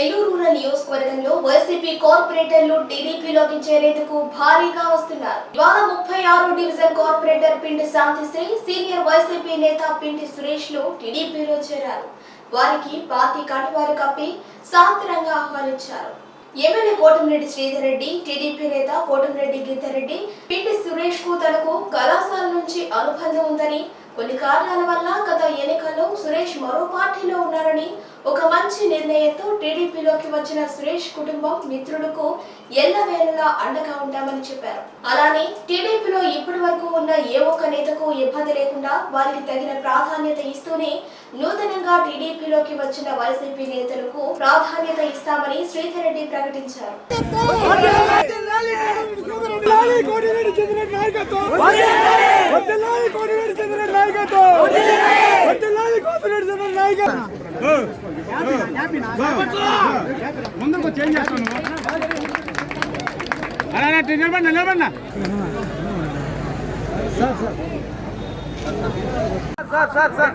Nellore rural నియోజకవర్గంలో YCP కార్పొరేటర్లు టీడీపీలోకి చేరేందుకు భారీగా వస్తున్నారు. ఇవాళ ముప్పై ఆరు డివిజన్ కార్పొరేటర్ పిండి శాంతిశ్రీ సీనియర్ వైసీపీ నేత పిండి సురేష్లు టీడీపీలో చేరారు. వారికి పార్టీ కటువారు కప్పి సాంతరంగా ఆహ్వానించారు. ఎమ్మెల్యే కోటమిరెడ్డి శ్రీధర్ రెడ్డి టీడీపీ నేత కోటమిరెడ్డి గిరిధర్ పిండి సురేష్కు తనకు నుంచి అనుబంధం ఉందని కొన్ని కారణాల వల్ల గత ఎన్నికల్లో సురేష్ మరో పార్టీలో ఉన్నారని ఒక మంచి నిర్ణయంతో టీడీపీలోకి వచ్చిన సురేష్ కుటుంబం మిత్రులకు ఎల్లవేళలా అండగా ఉంటామని చెప్పారు. అలానే టీడీపీలో ఇప్పటి వరకు ఉన్న ఏ ఒక్క నేతకు ఇబ్బంది లేకుండా వారికి తగిన ప్రాధాన్యత ఇస్తూనే నూతనంగా టీడీపీలోకి వచ్చిన వైసీపీ నేతలకు ప్రాధాన్యత ఇస్తామని శ్రీధర్ రెడ్డి ప్రకటించారు. నాయకత్వం వర్ధిల్లాలి కోటిరెడ్డి చంద్రరెడ్డి నాయకత్వం వర్ధిల్లాలి కోటిరెడ్డి చంద్రరెడ్డి నాయకత్వం ముందుకు చేంజ్ చేస్తాను అలా నిలబడి నిలబడినా సార్ సార్ సార్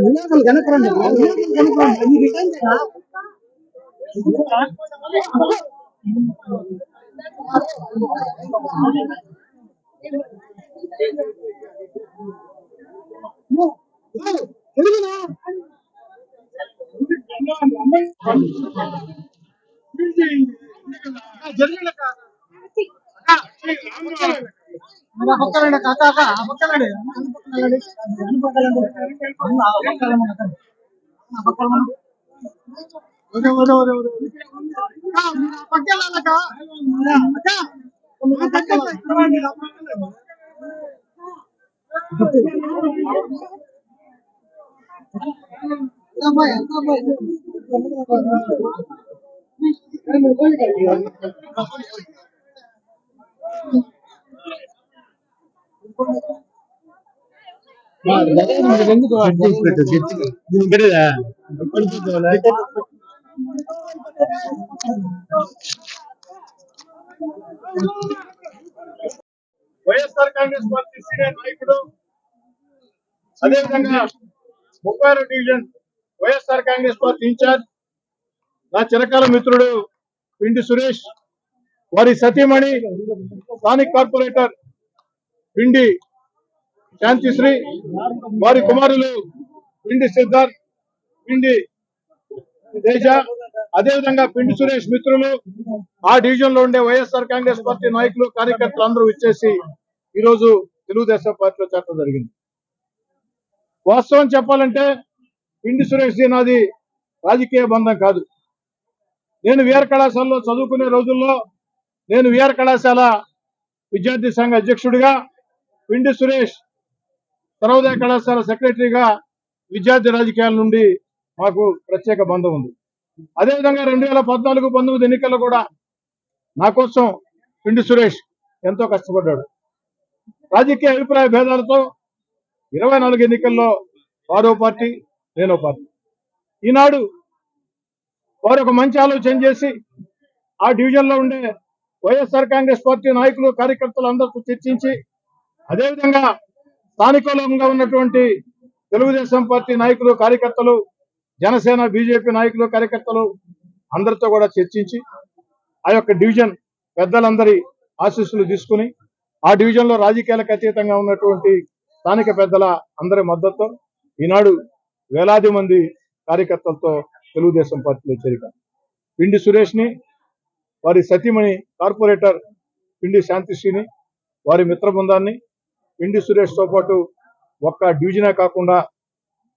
వినాయకులు కనుక్కరండి వినాయకులు కనుక్కరండి మీరు ఇదేం జరిగిన ఆ పక్కనండి కాక ఆ పక్కనండి ఆ పక్కనండి ఆ పక్కనండి ఆ పక్కన ఓకే ఓకే ఓకే ఓకే పక్కలక అక్క అబ్బాయి అబ్బాయి ఎందుకు వైఎస్ఆర్ కాంగ్రెస్ పార్టీ సీనియర్ నాయకుడు అదేవిధంగా ముప్పై division YSR Congress party incharge నా చిరకాల మిత్రుడు పిండి సురేష్. వారి సతీమణి స్థానిక్ కార్పొరేటర్ పిండి శాంతిశ్రీ వారి కుమారులు పిండి సిద్ధార్థ్ పిండి తేజ అదేవిధంగా పిండి సురేష్ మిత్రులు ఆ డివిజన్లో ఉండే వైఎస్ఆర్ కాంగ్రెస్ పార్టీ నాయకులు కార్యకర్తలు అందరూ ఇచ్చేసి ఈ రోజు తెలుగుదేశం పార్టీలో చేరడం జరిగింది. వాస్తవం చెప్పాలంటే పిండి సురేష్ జీ నాది రాజకీయ బంధం కాదు. నేను విఆర్ కళాశాలలో చదువుకునే రోజుల్లో నేను విఆర్ కళాశాల విద్యార్థి సంఘ అధ్యక్షుడిగా పిండి సురేష్ సర్వోదయ కళాశాల సెక్రటరీగా విద్యార్థి రాజకీయాల నుండి మాకు ప్రత్యేక బంధం ఉంది. అదేవిధంగా రెండు వేల పద్నాలుగు పంతొమ్మిది ఎన్నికల్లో కూడా నా కోసం పిండి సురేష్ ఎంతో కష్టపడ్డాడు. రాజకీయ అభిప్రాయ భేదాలతో ఇరవై నాలుగు ఎన్నికల్లో వారో పార్టీ నేనో పార్టీ. ఈనాడు వారు ఒక మంచి ఆలోచన చేసి ఆ డివిజన్లో ఉండే వైఎస్ఆర్ కాంగ్రెస్ పార్టీ నాయకులు కార్యకర్తలు అందరితో చర్చించి అదేవిధంగా స్థానికంగా ఉన్నటువంటి తెలుగుదేశం పార్టీ నాయకులు కార్యకర్తలు జనసేన బీజేపీ నాయకులు కార్యకర్తలు అందరితో కూడా చర్చించి ఆ యొక్క డివిజన్ పెద్దలందరి ఆశీస్సులు తీసుకుని ఆ డివిజన్లో రాజకీయాలకు అతీతంగా ఉన్నటువంటి స్థానిక పెద్దల అందరి మద్దతు ఈనాడు వేలాది మంది కార్యకర్తలతో తెలుగుదేశం పార్టీలో చేరిక. పిండి సురేష్ని వారి సతీమణి కార్పొరేటర్ పిండి శాంతిశ్రీని వారి మిత్ర బృందాన్ని పిండి సురేష్తో పాటు ఒక్క డివిజనే కాకుండా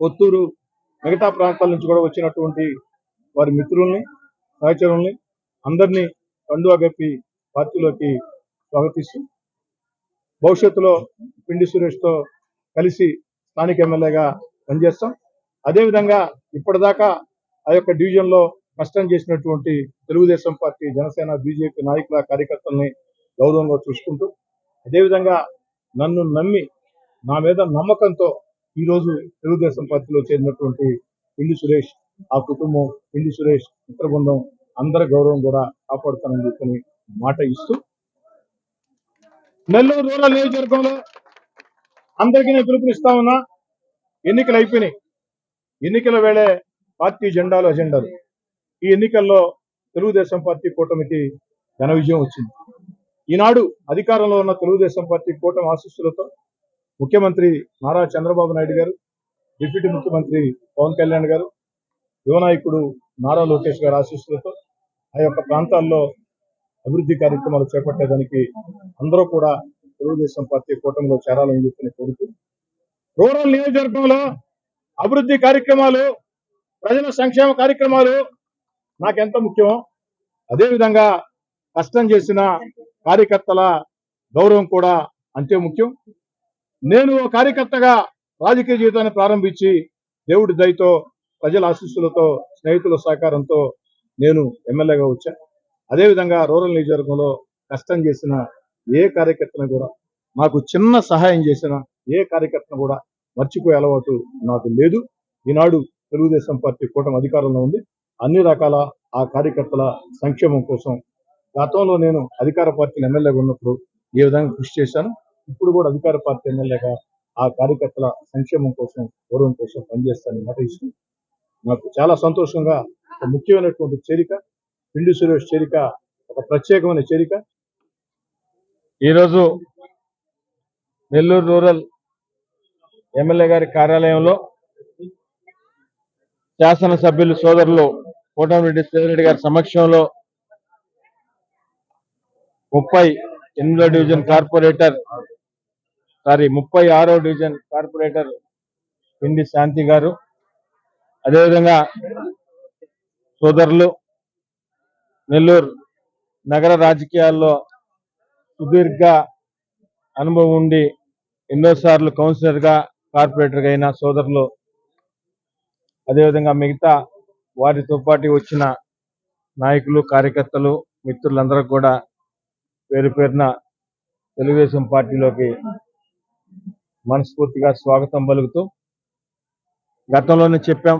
కొత్తూరు మిగతా ప్రాంతాల నుంచి కూడా వచ్చినటువంటి వారి మిత్రుల్ని సహచరుల్ని అందరినీ కండువా గప్పి పార్టీలోకి స్వాగతిస్తూ భవిష్యత్తులో పిండి సురేష్తో కలిసి స్థానిక ఎమ్మెల్యేగా పనిచేస్తాం. అదేవిధంగా ఇప్పటిదాకా ఆ యొక్క డివిజన్లో కష్టం చేసినటువంటి తెలుగుదేశం పార్టీ జనసేన బీజేపీ నాయకుల కార్యకర్తల్ని గౌరవంగా చూసుకుంటూ అదేవిధంగా నన్ను నమ్మి నా మీద నమ్మకంతో ఈరోజు తెలుగుదేశం పార్టీలో చేరినటువంటి పిండి సురేష్ ఆ కుటుంబం పిండి సురేష్ మిత్ర బృందం అందరి గౌరవం కూడా కాపాడుతానని చెప్పని మాట ఇస్తూ నెల్లూరు రూరల్ నియోజకవర్గంలో అందరికీ నేను పిలుపునిస్తా ఉన్నా ఎన్నికలు అయిపోయినాయి. ఎన్నికల వేళే పార్టీ జెండాలు అజెండాలు. ఈ ఎన్నికల్లో తెలుగుదేశం పార్టీ కూటమికి ఘన విజయం వచ్చింది. ఈనాడు అధికారంలో ఉన్న తెలుగుదేశం పార్టీ కూటమి ఆశీస్సులతో ముఖ్యమంత్రి నారా చంద్రబాబు నాయుడు గారు డిప్యూటీ ముఖ్యమంత్రి పవన్ కళ్యాణ్ గారు యువనాయకుడు నారా లోకేష్ గారి ఆశీస్సులతో ఆ యొక్క ప్రాంతాల్లో అభివృద్ధి కార్యక్రమాలు చేపట్టేదానికి అందరూ కూడా తెలుగుదేశం పార్టీ కూటమిలో చేరాలని చెప్పి కోరుతూ రూరల్ నియోజకవర్గంలో అభివృద్ధి కార్యక్రమాలు ప్రజల సంక్షేమ కార్యక్రమాలు నాకెంత ముఖ్యమో అదేవిధంగా కష్టం చేసిన కార్యకర్తల గౌరవం కూడా అంతే ముఖ్యం. నేను ఓ కార్యకర్తగా రాజకీయ జీవితాన్ని ప్రారంభించి దేవుడి దయతో ప్రజల ఆశీస్సులతో స్నేహితుల సహకారంతో నేను ఎమ్మెల్యేగా వచ్చాను అదేవిధంగా రూరల్ నియోజకవర్గంలో కష్టం చేసిన ఏ కార్యకర్తను కూడా నాకు చిన్న సహాయం చేసిన ఏ కార్యకర్తను కూడా మర్చిపోయే అలవాటు నాకు లేదు. ఈనాడు తెలుగుదేశం పార్టీ కూటమి అధికారంలో ఉంది. అన్ని రకాల ఆ కార్యకర్తల సంక్షేమం కోసం గతంలో నేను అధికార పార్టీ ఎమ్మెల్యేగా ఉన్నప్పుడు ఏ విధంగా కృషి చేశాను ఇప్పుడు కూడా అధికార పార్టీ ఎమ్మెల్యేగా ఆ కార్యకర్తల సంక్షేమం కోసం గౌరవం కోసం పనిచేస్తానని మాట ఇస్తూ నాకు చాలా సంతోషంగా ఒక ముఖ్యమైనటువంటి చేరిక పిండి సురేష్ చేరిక ఒక ప్రత్యేకమైన చేరిక. ఈరోజు నెల్లూరు రూరల్ ఎమ్మెల్యే గారి కార్యాలయంలో శాసనసభ్యులు సోదరులు కోటమిరెడ్డి శ్రీరెడ్డి గారి సమక్షంలో ముప్పై ఎనిమిదో డివిజన్ కార్పొరేటర్ సారీ ముప్పై ఆరో డివిజన్ కార్పొరేటర్ పిండి శాంతి గారు. అదేవిధంగా సోదరులు నెల్లూరు నగర రాజకీయాల్లో సుదీర్ఘ అనుభవం ఉండి ఎన్నోసార్లు కౌన్సిలర్గా కార్పొరేటర్గా అయిన సోదరులు. అదేవిధంగా మిగతా వారితో పాటు వచ్చిన నాయకులు కార్యకర్తలు మిత్రులందరూ కూడా పేరు పేరున తెలుగుదేశం పార్టీలోకి మనస్ఫూర్తిగా స్వాగతం పలుకుతూ గతంలోనే చెప్పాం.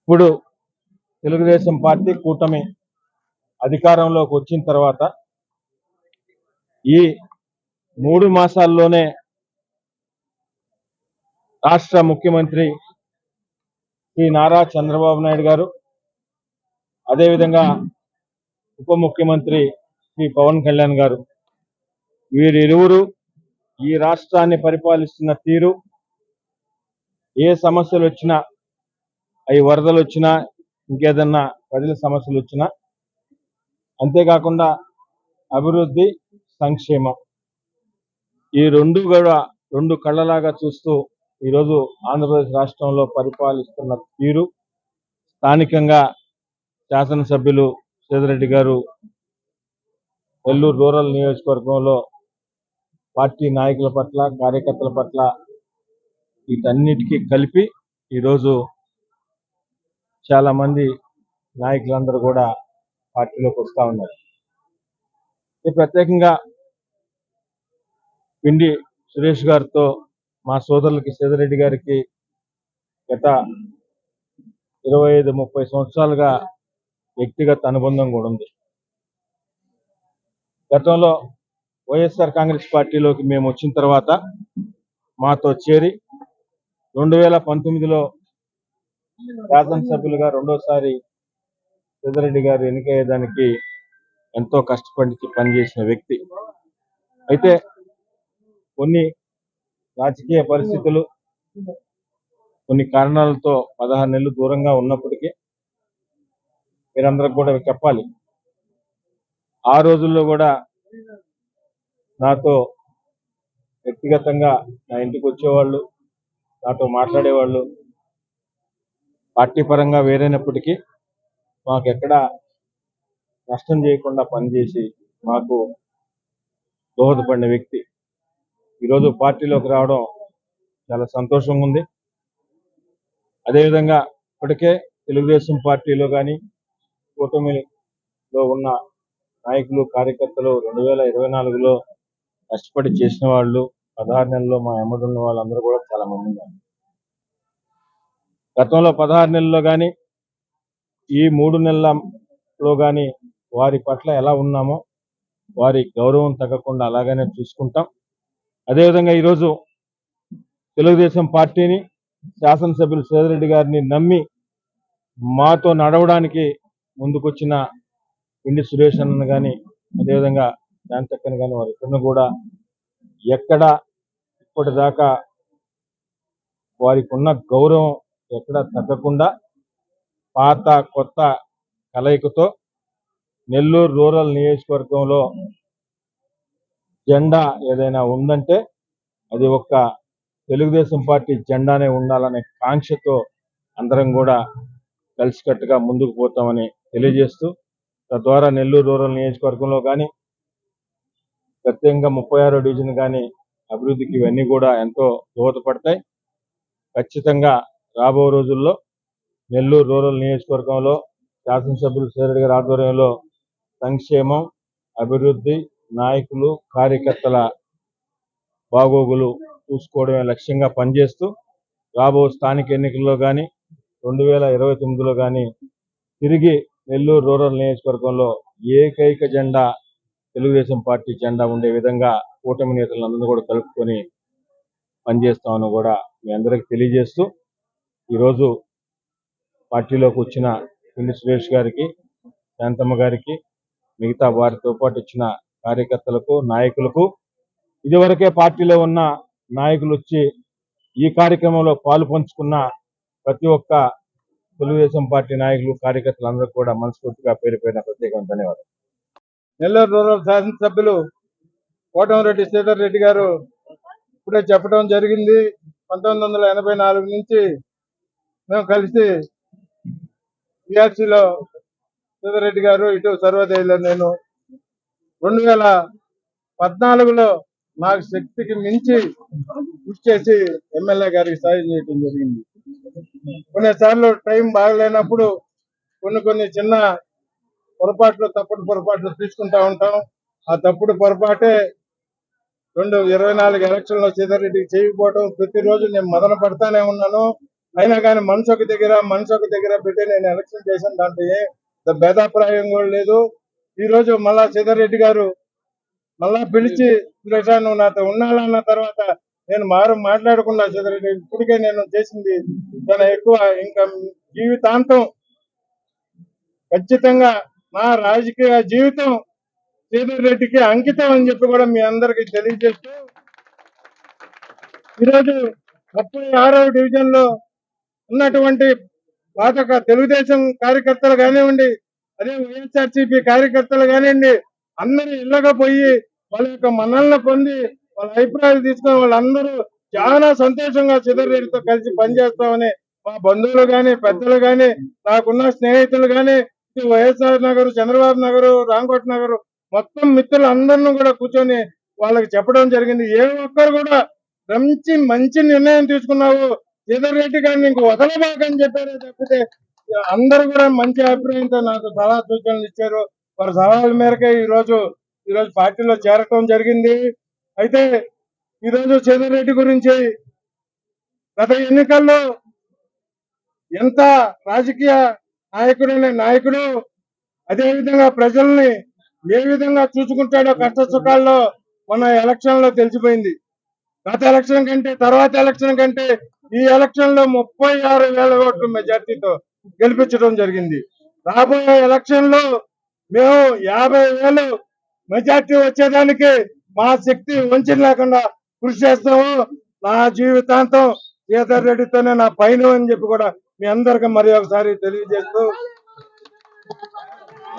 ఇప్పుడు తెలుగుదేశం పార్టీ కూటమి అధికారంలోకి వచ్చిన తర్వాత ఈ మూడు మాసాల్లోనే రాష్ట్ర ముఖ్యమంత్రి శ్రీ నారా చంద్రబాబు నాయుడు గారు అదేవిధంగా ఉప ముఖ్యమంత్రి శ్రీ పవన్ కళ్యాణ్ గారు. వీరిరువురు ఈ రాష్ట్రాన్ని పరిపాలిస్తున్న తీరు ఏ సమస్యలు వచ్చినా అవి వరదలు వచ్చినా ఇంకేదన్నా ప్రజల సమస్యలు వచ్చినా అంతేకాకుండా అభివృద్ధి సంక్షేమం. ఈ రెండు కూడా రెండు కళ్ళలాగా చూస్తూ ఈరోజు ఆంధ్రప్రదేశ్ రాష్ట్రంలో పరిపాలిస్తున్న తీరు స్థానికంగా శాసనసభ్యులు సేదిరెడ్డి గారు నెల్లూరు రూరల్ నియోజకవర్గంలో పార్టీ నాయకుల పట్ల కార్యకర్తల పట్ల వీటన్నిటికీ కలిపి ఈరోజు చాలా మంది నాయకులందరూ కూడా పార్టీలోకి వస్తూ ఉన్నారు. ప్రత్యేకంగా పిండి సురేష్ గారితో మా సోదరులకి సేదరెడ్డి గారికి గత ఇరవై ఐదు ముప్పై సంవత్సరాలుగా వ్యక్తిగత అనుబంధం కూడా ఉంది. గతంలో వైఎస్ఆర్ కాంగ్రెస్ పార్టీలోకి మేము వచ్చిన తర్వాత మాతో చేరి రెండు వేల పంతొమ్మిదిలో శాసనసభ్యులుగా రెండోసారి పెద్దరెడ్డి గారు ఎన్నికయ్యేదానికి ఎంతో కష్టపడి పనిచేసిన వ్యక్తి. అయితే కొన్ని రాజకీయ పరిస్థితులు కొన్ని కారణాలతో పదహారు నెలలు దూరంగా ఉన్నప్పటికీ మీరందరికి కూడా చెప్పాలి. ఆ రోజుల్లో కూడా నాతో వ్యక్తిగతంగా నా ఇంటికి వచ్చేవాళ్ళు నాతో మాట్లాడేవాళ్ళు పార్టీ పరంగా వేరైనప్పటికీ మాకు ఎక్కడ నష్టం చేయకుండా పనిచేసి మాకు దోహదపడిన వ్యక్తి ఈరోజు పార్టీలోకి రావడం చాలా సంతోషంగా ఉంది. అదేవిధంగా ఇప్పటికే తెలుగుదేశం పార్టీలో కానీ కూటమిలో ఉన్న నాయకులు కార్యకర్తలు రెండు వేల ఇరవై నాలుగులో కష్టపడి చేసిన వాళ్ళు పదహారు నెలల్లో మా ఎమ్మడున్న వాళ్ళందరూ కూడా చాలా మంది ఉన్నారు. గతంలో పదహారు నెలల్లో కానీ ఈ మూడు నెలలలో కానీ వారి పట్ల ఎలా ఉన్నామో వారి గౌరవం తగ్గకుండా అలాగనే చూసుకుంటాం. అదేవిధంగా ఈరోజు తెలుగుదేశం పార్టీని శాసనసభ్యులు సేదరెడ్డి గారిని నమ్మి మాతో నడవడానికి ముందుకొచ్చిన పిండి సురేష్ అన్నను కానీ అదేవిధంగా శాంతక్కని కానీ వారిద్దరిని కూడా ఎక్కడ ఇప్పటిదాకా వారికి ఉన్న గౌరవం ఎక్కడ తగ్గకుండా పాత కొత్త కలయికతో నెల్లూరు రూరల్ నియోజకవర్గంలో జెండా ఏదైనా ఉందంటే అది ఒక్క తెలుగుదేశం పార్టీ జెండానే ఉండాలనే కాంక్షతో అందరం కూడా కలిసికట్టుగా ముందుకు పోతామని తెలియజేస్తూ తద్వారా నెల్లూరు రూరల్ నియోజకవర్గంలో కానీ ప్రత్యేకంగా ముప్పై ఆరో డివిజన్ కానీ అభివృద్ధికి ఇవన్నీ కూడా ఎంతో దోహదపడతాయి. ఖచ్చితంగా రాబో రోజుల్లో నెల్లూరు రూరల్ నియోజకవర్గంలో శాసనసభ్యులు సేరెడ్డి గారి ఆధ్వర్యంలో సంక్షేమం అభివృద్ధి నాయకులు కార్యకర్తల బాగోగులు చూసుకోవడమే లక్ష్యంగా పనిచేస్తూ రాబో స్థానిక ఎన్నికల్లో కానీ రెండు వేల ఇరవై తొమ్మిదిలో కానీ తిరిగి నెల్లూరు రూరల్ నియోజకవర్గంలో ఏకైక జెండా తెలుగుదేశం పార్టీ జెండా ఉండే విధంగా కూటమి నేతలందరినీ కూడా కలుపుకొని పనిచేస్తామని కూడా మీ అందరికి తెలియజేస్తూ ఈరోజు పార్టీలోకి వచ్చిన పిల్లి సురేష్ గారికి శాంతమ్మ గారికి మిగతా వారితో పాటు వచ్చిన కార్యకర్తలకు నాయకులకు. ఇదివరకే పార్టీలో ఉన్న నాయకులు వచ్చి ఈ కార్యక్రమంలో పాలు పంచుకున్న ప్రతి ఒక్క తెలుగుదేశం పార్టీ నాయకులు కార్యకర్తలందరూ కూడా మనస్ఫూర్తిగా పేరు పేరున ప్రత్యేకమైన ధన్యవాదాలు. నెల్లూరు రూరల్ శాసనసభ్యులు కోటమిరెడ్డి శ్రీధర్ రెడ్డి గారు ఇప్పుడే చెప్పడం జరిగింది. పంతొమ్మిది వందల ఎనభై నాలుగు నుంచి మేము కలిసి టీఆర్సీలో శ్రీధర్ రెడ్డి గారు ఇటు సర్వోదయలో నేను రెండు వేల పద్నాలుగులో నాకు శక్తికి మించి కృషి చేసి ఎమ్మెల్యే గారికి సాయం చేయడం జరిగింది. కొన్నిసార్లు టైం బాగలేనప్పుడు కొన్ని కొన్ని చిన్న పొరపాట్లు తప్పుడు పొరపాట్లు తీసుకుంటా ఉంటాం. ఆ తప్పుడు పొరపాటే రెండు ఇరవై నాలుగు ఎలక్షన్లో సీతారెడ్డికి చేయకపోవడం ప్రతిరోజు నేను మదన పడతానే ఉన్నాను. అయినా కానీ మనసు ఒక దగ్గర మనసు ఒక దగ్గర పెట్టి నేను ఎలక్షన్ చేశాను. దాంట్లో ఏ భేదాప్రాయం కూడా లేదు. ఈ రోజు మళ్ళా సీతారెడ్డి గారు మళ్ళా పిలిచి నువ్వు నాతో ఉండాలన్న తర్వాత నేను మారు మాట్లాడకుండా సీతారెడ్డి ఇప్పటికే నేను చేసింది చాలా ఎక్కువ ఇంకా జీవితాంతం ఖచ్చితంగా నా రాజకీయ జీవితం శ్రీధర్ రెడ్డికి అంకితం అని చెప్పి కూడా మీ అందరికి తెలియజేస్తూ ఈరోజు ముప్పై ఆరవ డివిజన్లో ఉన్నటువంటి పాత తెలుగుదేశం కార్యకర్తలు కానివ్వండి అదే వైఎస్ఆర్సీపీ కార్యకర్తలు కానివ్వండి అందరూ ఇళ్ళగా పోయి వాళ్ళ యొక్క మనల్ని పొంది వాళ్ళ అభిప్రాయాలు తీసుకుని వాళ్ళందరూ చాలా సంతోషంగా శ్రీధర్ కలిసి పనిచేస్తామని మా బంధువులు గాని పెద్దలు గాని నాకున్న స్నేహితులు గాని వైఎస్ఆర్ నగర్ చంద్రబాబు నగర్ రాంకోట్ నగర్ మొత్తం మిత్రులందరిని కూడా కూర్చొని వాళ్ళకి చెప్పడం జరిగింది. ఏ ఒక్కరు కూడా మంచి మంచి నిర్ణయం తీసుకున్నావు శ్రీధర్ రెడ్డి గారిని ఇంక వదలబాకని చెప్పారే తప్పితే అందరు కూడా మంచి అభిప్రాయంతో నాకు సలహా సూచనలు ఇచ్చారు. వారి సలహాల మేరకే ఈ రోజు ఈ రోజు పార్టీలో చేరటం జరిగింది. అయితే ఈ రోజు రెడ్డి గురించి గత ఎన్నికల్లో ఎంత రాజకీయ నాయకుడైన నాయకుడు అదేవిధంగా ప్రజల్ని ఏ విధంగా చూసుకుంటాడో కష్ట సుఖాల్లో మన ఎలక్షన్లో తెలిసిపోయింది. గత ఎలక్షన్ కంటే తర్వాత ఎలక్షన్ కంటే ఈ ఎలక్షన్లో ముప్పై ఆరు వేల ఓట్లు మెజార్టీతో గెలిపించడం జరిగింది. రాబోయే ఎలక్షన్లో మేము యాభై వేలు మెజార్టీ వచ్చేదానికి మా శక్తి వంచన లేకుండా కృషి చేస్తాము. నా జీవితాంతం సీతారెడ్డితోనే నా పైన అని చెప్పి కూడా మీ అందరికి మరి ఒకసారి తెలియజేస్తూ